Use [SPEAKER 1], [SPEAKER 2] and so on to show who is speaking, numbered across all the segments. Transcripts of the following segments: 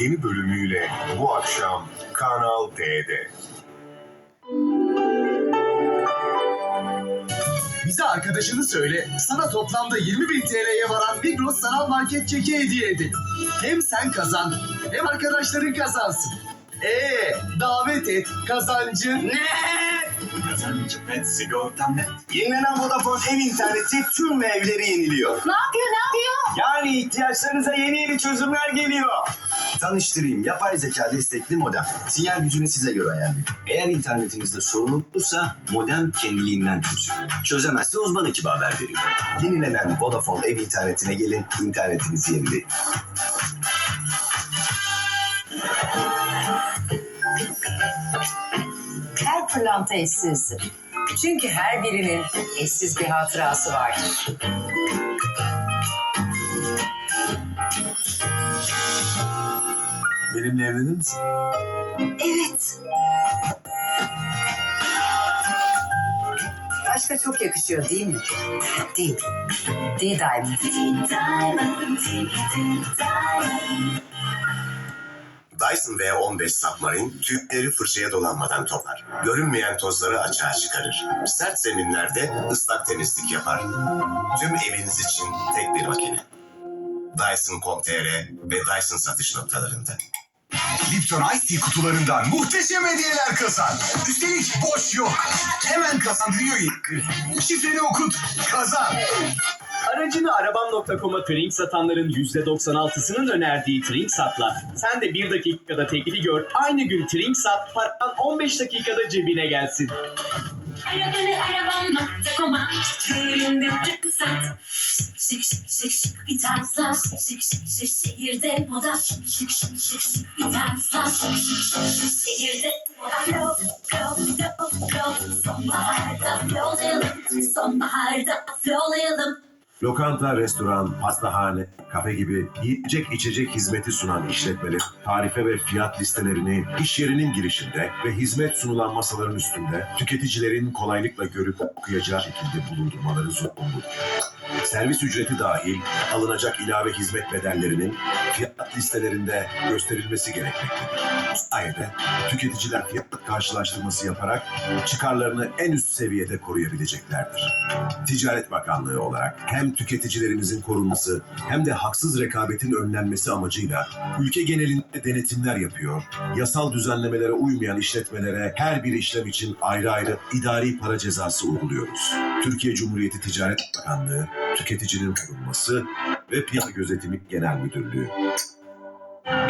[SPEAKER 1] yeni bölümüyle bu akşam Kanal D'de.
[SPEAKER 2] Bize arkadaşını söyle. Sana toplamda 20 bin TL'ye varan Migros sanal market çeki hediye edelim. Hem sen kazan hem arkadaşların kazansın. Ee, davet et, kazancın ne?
[SPEAKER 3] Kazancım net, sigortam net. Yenilenen Vodafone ev interneti tüm evleri yeniliyor.
[SPEAKER 4] Ne yapıyor ne yapıyor?
[SPEAKER 3] Yani ihtiyaçlarınıza yeni yeni çözümler geliyor. Tanıştırayım. Yapay zeka destekli modem. Sinyal gücünü size göre ayarlıyor. Eğer internetinizde sorun olursa modem kendiliğinden çözüyor. Çözemezse uzman ekibe haber veriyor. Yenilenen Vodafone ev internetine gelin, internetinizi yenileyin.
[SPEAKER 4] Pırlanta eşsizdir. Çünkü her birinin eşsiz bir hatırası vardır.
[SPEAKER 3] Benimle evlenir misin?
[SPEAKER 4] Evet. Aşka çok yakışıyor değil mi? Değil. Değil Diamond.
[SPEAKER 1] Dyson V15 Submarine tüpleri fırçaya dolanmadan toplar. Görünmeyen tozları açığa çıkarır. Sert zeminlerde ıslak temizlik yapar. Tüm eviniz için tek bir makine. Dyson.com.tr ve Dyson satış noktalarında.
[SPEAKER 2] Lipton Ice Tea kutularından muhteşem hediyeler kazan. Üstelik boş yok. Hemen kazan diyor Şifreni okut, kazan.
[SPEAKER 5] Aracını arabam.com'a trink satanların %96'sının önerdiği trink satla. Sen de bir dakikada tekli gör, aynı gün trink sat, paran 15 dakikada cebine gelsin.
[SPEAKER 6] Arabanı arabam.com'a Köyünde sat Şık şık şık şık bir tarzlar Şık şık şık şehirde moda. Şık şık şık bir tarzlar Şık şık şık moda. Yol yol yol yol. Sonbaharda yollayalım Sonbaharda yollayalım
[SPEAKER 7] Lokanta, restoran, pastahane, kafe gibi yiyecek içecek hizmeti sunan işletmeler tarife ve fiyat listelerini iş yerinin girişinde ve hizmet sunulan masaların üstünde tüketicilerin kolaylıkla görüp okuyacağı şekilde bulundurmaları zorunludur. Servis ücreti dahil alınacak ilave hizmet bedellerinin fiyat listelerinde gösterilmesi gerekmektedir. Bu sayede tüketiciler fiyat karşılaştırması yaparak çıkarlarını en üst seviyede koruyabileceklerdir. Ticaret Bakanlığı olarak hem tüketicilerimizin korunması hem de haksız rekabetin önlenmesi amacıyla ülke genelinde denetimler yapıyor, yasal düzenlemelere uymayan işletmelere her bir işlem için ayrı ayrı idari para cezası uyguluyoruz. Türkiye Cumhuriyeti Ticaret Bakanlığı, Tüketicinin Korunması ve Piyasa Gözetimi Genel Müdürlüğü.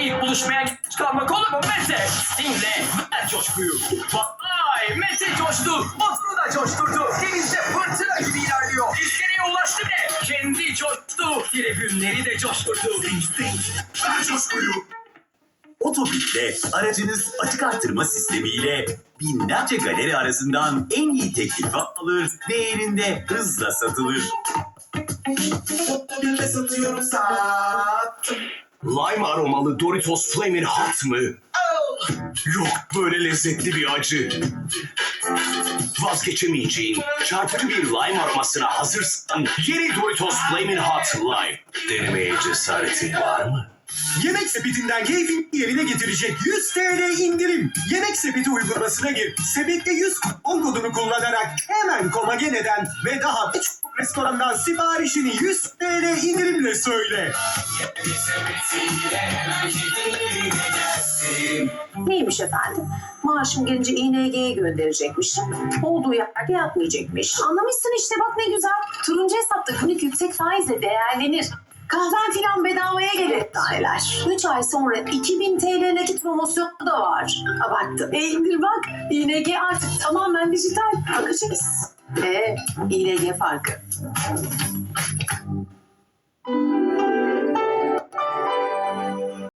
[SPEAKER 8] İlk buluşmaya geç kalmak olur mu Mete? Dinle, ver coşkuyu. Vay, Mete coştu, motoru da coşturdu. Denizde fırtına gibi ilerliyor. İskeleye ulaştı ve kendi coştu. Tribünleri de coşturdu. Ver coşkuyu.
[SPEAKER 9] Otobüste aracınız açık artırma sistemiyle binlerce galeri arasından en iyi teklifi alır, değerinde hızla satılır.
[SPEAKER 3] Otobüste satıyorum sat. Lime aromalı Doritos Flamin' Hot mı? Yok böyle lezzetli bir acı. Vazgeçemeyeceğin çarpıcı bir lime aromasına hazırsan yeni Doritos Flamin' Hot Lime. Denemeye cesaretin var mı?
[SPEAKER 2] Yemek sepetinden keyfini yerine getirecek 100 TL indirim. Yemek sepeti uygulamasına gir. Sepette 100 kupon kodunu kullanarak hemen Komagene'den ve daha birçok restorandan siparişini 100 TL indirimle söyle.
[SPEAKER 10] Neymiş efendim? Maaşım gelince İNG'ye gönderecekmişim. Olduğu yerde yatmayacakmış. Anlamışsın işte bak ne güzel. Turuncu hesapta günlük yüksek faizle değerlenir. Kahven filan bedavaya taneler. 3 ay sonra 2000 TL nakit promosyonu da var. Abarttım. E indir bak. İNG artık tamamen dijital. Bakacağız. E İNG farkı.